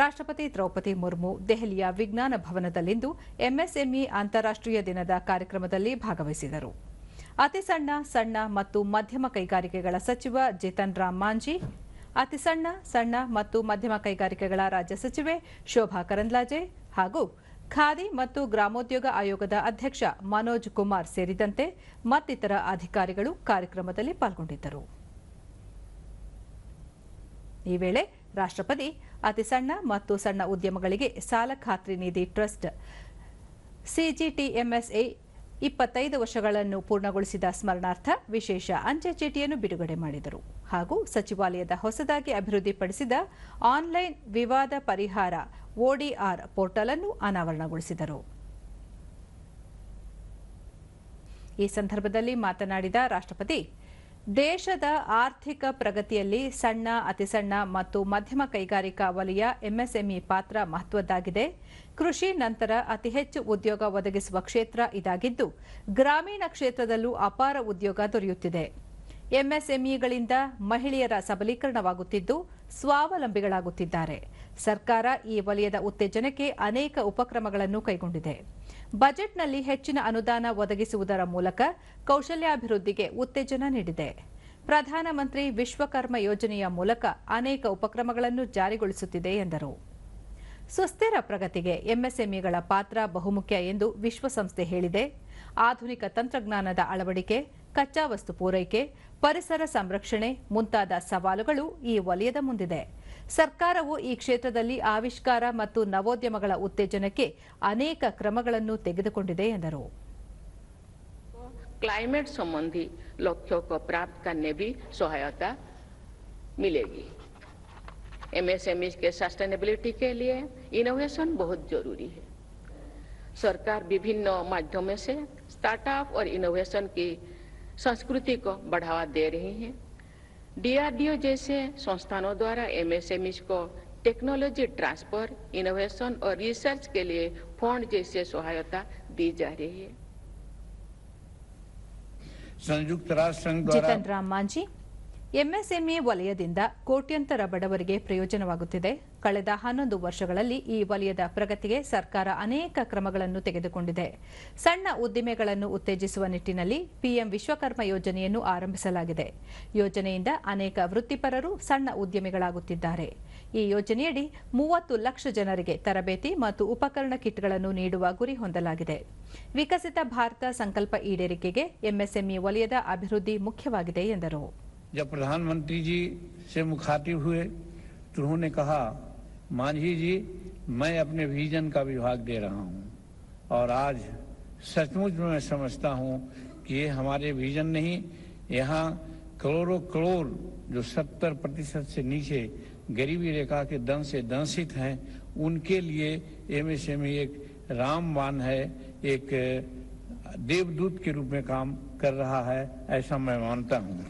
ರಾಷ್ಟ್ರಪತಿ ದ್ರೌಪದಿ ಮುರ್ಮು ದೆಹಲಿಯ ವಿಜ್ಞಾನ ಭವನದಲ್ಲಿಂದು ಎಂಎಸ್ಎಂಇ ಅಂತಾರಾಷ್ಟ್ರೀಯ ದಿನದ ಕಾರ್ಯಕ್ರಮದಲ್ಲಿ ಭಾಗವಹಿಸಿದರು. ಅತಿ ಸಣ್ಣ ಸಣ್ಣ ಮತ್ತು ಮಧ್ಯಮ ಕೈಗಾರಿಕೆಗಳ ಸಚಿವ ಜಿತನ್ ರಾಮ್ ಮಾಂಜಿ, ಅತಿ ಸಣ್ಣ ಸಣ್ಣ ಮತ್ತು ಮಧ್ಯಮ ಕೈಗಾರಿಕೆಗಳ ರಾಜ್ಯ ಸಚಿವೆ ಶೋಭಾ ಕರಂದ್ಲಾಜೆ ಹಾಗೂ ಖಾದಿ ಮತ್ತು ಗ್ರಾಮೋದ್ಯೋಗ ಆಯೋಗದ ಅಧ್ಯಕ್ಷ ಮನೋಜ್ ಕುಮಾರ್ ಸೇರಿದಂತೆ ಮತ್ತಿತರ ಅಧಿಕಾರಿಗಳು ಕಾರ್ಯಕ್ರಮದಲ್ಲಿ ಪಾಲ್ಗೊಂಡಿದ್ದರು. ಈ ವೇಳೆ ರಾಷ್ಟ್ರಪತಿ, ಅತಿ ಸಣ್ಣ ಮತ್ತು ಸಣ್ಣ ಉದ್ಯಮಗಳಿಗೆ ಸಾಲ ಖಾತ್ರಿ ನಿಧಿ ಟ್ರಸ್ಟ್. ಸಿಜಿಟಿಎಂಎಸ್ಎ ಇಪ್ಪತ್ತೈದು ವರ್ಷಗಳನ್ನು ಪೂರ್ಣಗೊಳಿಸಿದ ಸ್ಮರಣಾರ್ಥ ವಿಶೇಷ ಅಂಚೆ ಚೀಟಿಯನ್ನು ಬಿಡುಗಡೆ ಮಾಡಿದರು. ಹಾಗೂ ಸಚಿವಾಲಯದ ಹೊಸದಾಗಿ ಅಭಿವೃದ್ಧಿಪಡಿಸಿದ ಆನ್ಲೈನ್ ವಿವಾದ ಪರಿಹಾರ ಒಡಿಆರ್ ಪೋರ್ಟಲ್ ಅನ್ನು ಅನಾವರಣಗೊಳಿಸಿದರು. ಈ ಸಂದರ್ಭದಲ್ಲಿ ಮಾತನಾಡಿದ ರಾಷ್ಟ್ರಪತಿ ದೇಶದ ಆರ್ಥಿಕ ಪ್ರಗತಿಯಲ್ಲಿ ಸಣ್ಣ, ಅತಿಸಣ್ಣ ಮತ್ತು ಮಧ್ಯಮ ಕೈಗಾರಿಕಾ ವಲಯ ಎಂಎಸ್ಎಂಇ ಪಾತ್ರ ಮಹತ್ವದ್ದಾಗಿದೆ. ಕೃಷಿ ನಂತರ ಅತಿ ಹೆಚ್ಚು ಉದ್ಯೋಗ ಒದಗಿಸುವ ಕ್ಷೇತ್ರ ಇದಾಗಿದ್ದು, ಗ್ರಾಮೀಣ ಕ್ಷೇತ್ರದಲ್ಲೂ ಅಪಾರ ಉದ್ಯೋಗ ದೊರೆಯುತ್ತಿದೆ. ಎಂಎಸ್ಎಂಇಗಳಿಂದ ಮಹಿಳೆಯರ ಸಬಲೀಕರಣವಾಗುತ್ತಿದ್ದು, ಸ್ವಾವಲಂಬಿಗಳಾಗುತ್ತಿದ್ದಾರೆ. ಸರ್ಕಾರ ಈ ವಲಯದ ಉತ್ತೇಜನಕ್ಕೆ ಅನೇಕ ಉಪಕ್ರಮಗಳನ್ನು ಕೈಗೊಂಡಿದೆ. ಬಜೆಟ್ನಲ್ಲಿ ಹೆಚ್ಚಿನ ಅನುದಾನ ಒದಗಿಸುವುದರ ಮೂಲಕ ಕೌಶಲ್ಯಾಭಿವೃದ್ಧಿಗೆ ಉತ್ತೇಜನ ನೀಡಿದೆ. ಪ್ರಧಾನಮಂತ್ರಿ ವಿಶ್ವಕರ್ಮ ಯೋಜನೆಯ ಮೂಲಕ ಅನೇಕ ಉಪಕ್ರಮಗಳನ್ನು ಜಾರಿಗೊಳಿಸುತ್ತಿದೆ ಎಂದರು. ಸುಸ್ಥಿರ ಪ್ರಗತಿಗೆ ಎಂಎಸ್ಎಂಇಗಳ ಪಾತ್ರ ಬಹುಮುಖ್ಯ ಎಂದು ವಿಶ್ವಸಂಸ್ಥೆ ಹೇಳಿದೆ. ಆಧುನಿಕ ತಂತ್ರಜ್ಞಾನದ ಅಳವಡಿಕೆ ಕಚ್ಚಾ ವಸ್ತು ಪೂರೈಕೆ, ಪರಿಸರ ಸಂರಕ್ಷಣೆ ಮುಂತಾದ ಸವಾಲುಗಳು ಈ ವಲಯದ ಮುಂದಿದೆ. ಸರ್ಕಾರವು ಈ ಕ್ಷೇತ್ರದಲ್ಲಿ ಆವಿಷ್ಕಾರ ಮತ್ತು ನವೋದ್ಯಮಗಳ ಉತ್ತೇಜನಕ್ಕೆ ಅನೇಕ ಕ್ರಮಗಳನ್ನು ತೆಗೆದುಕೊಂಡಿದೆ ಎಂದರು क्लाइमेट संबंधी लक्ष्यों को प्राप्त करने भी सहायता मिलेगी एमएसएमई के सस्टेनेबिलिटी के लिए इनोवेशन बहुत जरूरी है सरकार विभिन्न माध्यमों से स्टार्टअप और इनोवेशन की संस्कृति को बढ़ावा दे रही है डीआरडीओ जैसे संस्थानों द्वारा एमएसएमईज को टेक्नोलॉजी ट्रांसफ़र इनोवेशन और रिसर्च के लिए फंड जैसे सहायता दी जा रही है। संयुक्त राष्ट्र संघ द्वारा राम मांझी। ಎಂಎಸ್ಎಂಇ ವಲಯದಿಂದ ಕೋಟ್ಯಂತರ ಬಡವರಿಗೆ ಪ್ರಯೋಜನವಾಗುತ್ತಿದೆ. ಕಳೆದ ಹನ್ನೊಂದು ವರ್ಷಗಳಲ್ಲಿ ಈ ವಲಯದ ಪ್ರಗತಿಗೆ ಸರ್ಕಾರ ಅನೇಕ ಕ್ರಮಗಳನ್ನು ತೆಗೆದುಕೊಂಡಿದೆ. ಸಣ್ಣ ಉದ್ದಿಮೆಗಳನ್ನು ಉತ್ತೇಜಿಸುವ ನಿಟ್ಟಿನಲ್ಲಿ ಪಿಎಂ ವಿಶ್ವಕರ್ಮ ಯೋಜನೆಯನ್ನು ಆರಂಭಿಸಲಾಗಿದೆ. ಯೋಜನೆಯಿಂದ ಅನೇಕ ವೃತ್ತಿಪರರು ಸಣ್ಣ ಉದ್ಯಮಿಗಳಾಗುತ್ತಿದ್ದಾರೆ. ಈ ಯೋಜನೆಯಡಿ ಮೂವತ್ತು ಲಕ್ಷ ಜನರಿಗೆ ತರಬೇತಿ ಮತ್ತು ಉಪಕರಣ ಕಿಟ್ಗಳನ್ನು ನೀಡುವ ಗುರಿ ಹೊಂದಲಾಗಿದೆ. ವಿಕಸಿತ ಭಾರತ ಸಂಕಲ್ಪ ಈಡೇರಿಕೆಗೆ ಎಂಎಸ್ಎಂಇ ವಲಯದ ಅಭಿವೃದ್ಧಿ ಮುಖ್ಯವಾಗಿದೆ ಎಂದರು. जब प्रधानमंत्री जी से मुखातिब हुए तो उन्होंने कहा, मांझी जी, मैं अपने विजन का विभाग दे रहा हूँ। और आज सचमुच में समझता हूँ कि ये हमारे विजन नहीं, यहाँ करोड़ों करोड़ जो सत्तर प्रतिशत से नीचे गरीबी रेखा के दन से दंशित हैं, उनके लिए एमएसएमई एक रामबान है, एक देवदूत के रूप में काम कर रहा है, ऐसा मैं मानता हूँ।